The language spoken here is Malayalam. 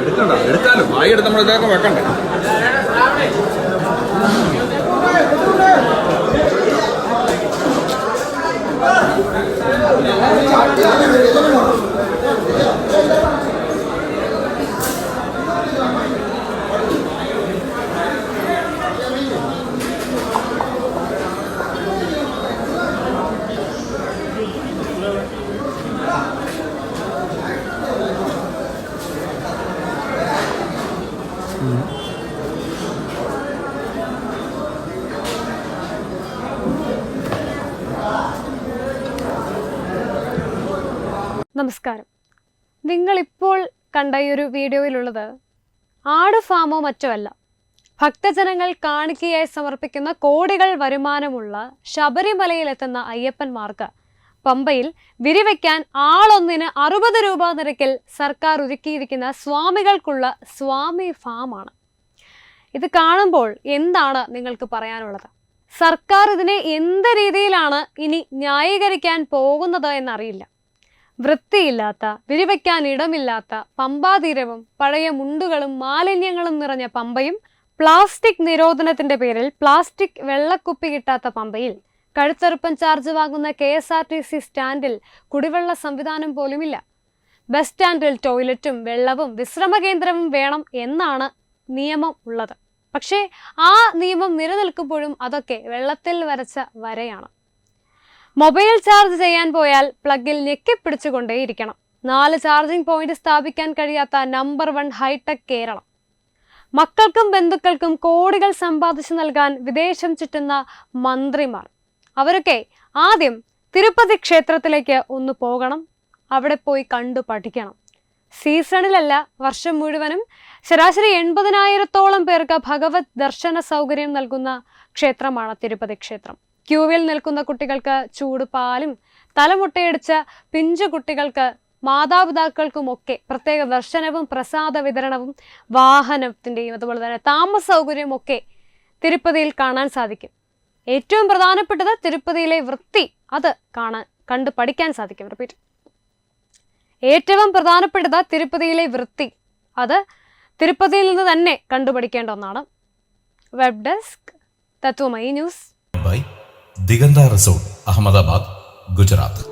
എടുക്കണ്ട എടുത്താലും വായി എടുത്ത് നമ്മൾ ഇതൊക്കെ വെക്കണ്ടേ? നമസ്കാരം. നിങ്ങളിപ്പോൾ കണ്ട ഈ ഒരു വീഡിയോയിലുള്ളത് ആട് ഫാമോ മറ്റോ അല്ല. ഭക്തജനങ്ങൾ കാണിക്കയായി സമർപ്പിക്കുന്ന കോടികൾ വരുമാനമുള്ള ശബരിമലയിലെത്തുന്ന അയ്യപ്പന്മാർക്ക് പമ്പയിൽ വിരിവയ്ക്കാൻ ആളൊന്നിന് അറുപത് രൂപ നിരക്കിൽ സർക്കാർ ഒരുക്കിയിരിക്കുന്ന സ്വാമികൾക്കുള്ള സ്വാമി ഫാമാണ്. ഇത് കാണുമ്പോൾ എന്താണ് നിങ്ങൾക്ക് പറയാനുള്ളത്? സർക്കാർ ഇതിനെ എന്ത് രീതിയിലാണ് ഇനി ന്യായീകരിക്കാൻ പോകുന്നത് എന്നറിയില്ല. വൃത്തിയില്ലാത്ത വിരിവയ്ക്കാൻ ഇടമില്ലാത്ത പമ്പാതീരവും പഴയ മുണ്ടുകളും മാലിന്യങ്ങളും നിറഞ്ഞ പമ്പയും പ്ലാസ്റ്റിക് നിരോധനത്തിന്റെ പേരിൽ പ്ലാസ്റ്റിക് വെള്ളക്കുപ്പി കിട്ടാത്ത പമ്പയിൽ കഴുത്തറുപ്പൻ ചാർജ് വാങ്ങുന്ന K S R T C സ്റ്റാൻഡിൽ കുടിവെള്ള സംവിധാനം പോലുമില്ല. ബസ് സ്റ്റാൻഡിൽ ടോയ്ലറ്റും വെള്ളവും വിശ്രമ കേന്ദ്രവും വേണം എന്നാണ് നിയമം ഉള്ളത്. പക്ഷേ ആ നിയമം നിലനിൽക്കുമ്പോഴും അതൊക്കെ വെള്ളത്തിൽ വരച്ച വരയാണ്. മൊബൈൽ ചാർജ് ചെയ്യാൻ പോയാൽ പ്ലഗിൽ ഞെക്കിപ്പിടിച്ചുകൊണ്ടേയിരിക്കണം നാല് ചാർജിംഗ് പോയിന്റ് സ്ഥാപിക്കാൻ കഴിയാത്ത നമ്പർ വൺ ഹൈടെക് കേരളം. മക്കൾക്കും ബന്ധുക്കൾക്കും കോടികൾ സമ്പാദിച്ചു നൽകാൻ വിദേശം ചുറ്റുന്ന മന്ത്രിമാർ അവരൊക്കെ ആദ്യം തിരുപ്പതി ക്ഷേത്രത്തിലേക്ക് ഒന്ന് പോകണം. അവിടെ പോയി കണ്ടു പഠിക്കണം. സീസണിലല്ല വർഷം മുഴുവനും ശരാശരി എൺപതിനായിരത്തോളം പേർക്ക് ഭഗവത് ദർശന സൗകര്യം നൽകുന്ന ക്ഷേത്രമാണ് തിരുപ്പതി ക്ഷേത്രം. ക്യൂവിൽ നിൽക്കുന്ന കുട്ടികൾക്ക് ചൂട് പാലും തലമുട്ടയടിച്ച പിഞ്ചു കുട്ടികൾക്ക് മാതാപിതാക്കൾക്കുമൊക്കെ പ്രത്യേക ദർശനവും പ്രസാദ വിതരണവും വാഹനത്തിന്റെയും അതുപോലെ തന്നെ താമസ സൗകര്യവും ഒക്കെ തിരുപ്പതിയിൽ കാണാൻ സാധിക്കും. ഏറ്റവും പ്രധാനപ്പെട്ടത് തിരുപ്പതിയിലെ വൃത്തി. അത് കാണാൻ കണ്ടു പഠിക്കാൻ സാധിക്കും. റിപ്പീറ്റ്. ഏറ്റവും പ്രധാനപ്പെട്ടത് തിരുപ്പതിയിലെ വൃത്തി. അത് തിരുപ്പതിയിൽ നിന്ന് തന്നെ കണ്ടുപഠിക്കേണ്ട ഒന്നാണ്. Web desk Tatwamayi news by Diganta resort Ahmedabad Gujarat